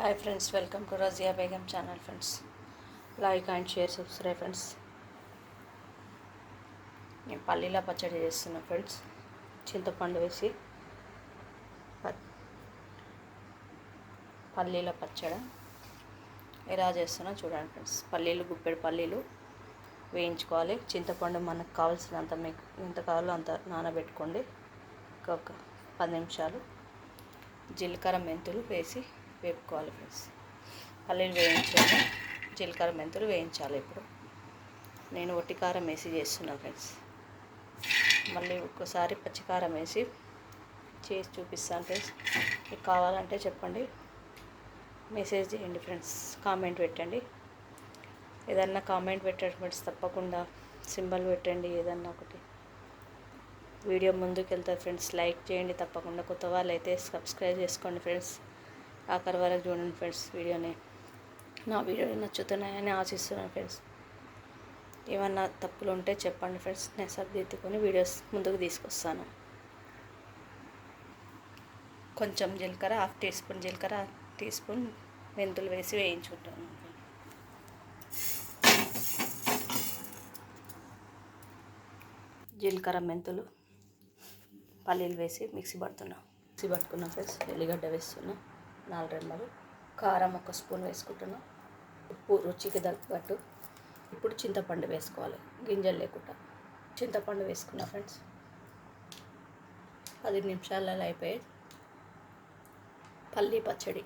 Hi friends welcome to Razia Begum channel friends like and share subscribe friends నేను పల్లీల పచ్చడి చేస్తున్నా friends చింతపండు వేసి పల్లీల పచ్చడి. ఎలా చేస్తున్నా చూడండి ఫ్రెండ్స్ పల్లీలు గుప్పెడు పల్లీలు వేయించుకోవాలి. చింతపండు మనకు కావాల్సినంత మీకు ఎంత కావాలో అంత నానబెట్టుకోండి. ఒక పది నిమిషాలు. జీలకర్ర మెంతులు వేసి వేపుకోవాలి ఫ్రెండ్స్. పల్లీలు వేయించాలి జీలకర్ర మెంతులు వేయించాలి ఇప్పుడు. నేను ఒట్టికారం వేసి చేస్తున్నాను ఫ్రెండ్స్. మళ్ళీ ఒక్కసారి పచ్చికారం వేసి చేసి చూపిస్తాను ఫ్రెండ్స్. మీకు కావాలంటే చెప్పండి. మెసేజ్ చేయండి ఫ్రెండ్స్. కామెంట్ పెట్టండి. ఏదన్నా కామెంట్ పెట్టండి ఫ్రెండ్స్. తప్పకుండా సింబల్ పెట్టండి ఏదన్నా ఒకటి. వీడియో ముందుకు వెళ్తారు ఫ్రెండ్స్. లైక్ చేయండి తప్పకుండా. కొత్త వాళ్ళు అయితే సబ్స్క్రైబ్ చేసుకోండి ఫ్రెండ్స్. ఆఖరి వరకు చూడండి ఫ్రెండ్స్ వీడియోని. నా వీడియోలు నచ్చుతున్నాయని ఆశిస్తున్నాను ఫ్రెండ్స్. ఏమన్నా తప్పులు ఉంటే చెప్పండి ఫ్రెండ్స్. నేను సర్దిద్దుకొని వీడియోస్ ముందుకు తీసుకొస్తాను. కొంచెం జీలకర్ర హాఫ్ టీ స్పూన్ జీలకర్ర టీ స్పూన్ మెంతులు వేసి వేయించుకుంటాను. జీలకర్ర మెంతులు పల్లీలు వేసి మిక్సీ పడుతున్నా. మిక్సీ పట్టుకున్నా ఫ్రెండ్స్. ఎల్లిగడ్డ వేస్తున్నా. నాలుగు రెమ్మలు కారం ఒక స్పూన్ వేసుకుంటున్నాం. ఉప్పు రుచికి తగ్గట్టు. ఇప్పుడు చింతపండు వేసుకోవాలి గింజలు లేకుండా. చింతపండు వేసుకున్నా ఫ్రెండ్స్. పది నిమిషాలలో అయిపోయి పల్లీ పచ్చడి.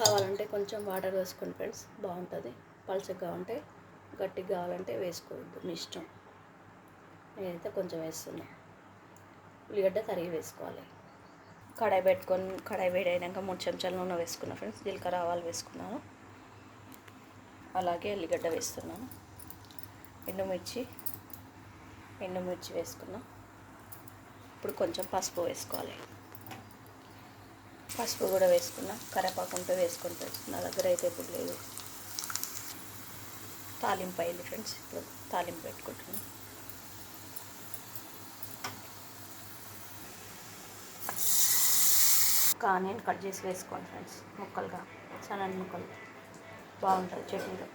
కావాలంటే కొంచెం వాటర్ వేసుకోండి ఫ్రెండ్స్ బాగుంటుంది. పలుచగా ఉంటే గట్టిగా కావాలంటే వేసుకోవద్దు మీ ఇష్టం. నేనైతే కొంచెం వేస్తున్నాను ఉల్లిగడ్డ తరిగి వేసుకోవాలి. కడాయి పెట్టుకొని కడాయి వేడైనాక మూడు చెంచాల నూనె వేసుకున్నా ఫ్రెండ్స్. జీలకర్ర ఆవాలు వేసుకున్నాను. అలాగే ఉల్లిగడ్డ వేస్తున్నాను. ఎండుమిర్చి ఎండుమిర్చి వేసుకున్నాం. ఇప్పుడు కొంచెం పసుపు వేసుకోవాలి. పసుపు కూడా వేసుకున్నా. కరేపాకు ఉంటే వేసుకొని నా దగ్గర అయితే ఇప్పుడు లేదు. తాలింపు అయింది ఫ్రెండ్స్. ఇప్పుడు తాలింపు పెట్టుకుంటున్నాను ఆనియన్ కట్ చేసి వేసుకోండి ఫ్రెండ్స్ ముక్కలుగా సన్నని ముక్కలు. బాగుంటుంది చట్నీలో.